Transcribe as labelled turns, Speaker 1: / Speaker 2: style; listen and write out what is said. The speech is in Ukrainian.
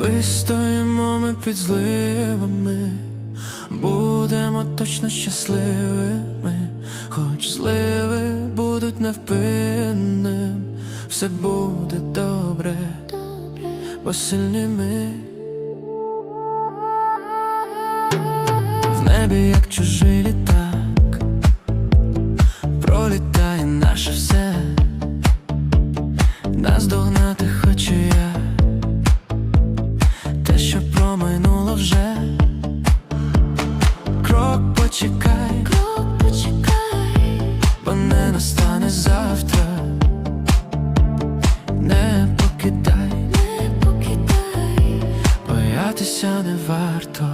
Speaker 1: Вистоїмо ми під зливами, будемо точно щасливими, хоч зливи будуть невпинним, все буде добре, бо сильні ми в небі, як чужий літак, пролітає наше все, нас догнати почекай,
Speaker 2: Крок почекай,
Speaker 1: бо не настане завтра. Не покидай,
Speaker 2: не покидай,
Speaker 1: боятися не варто.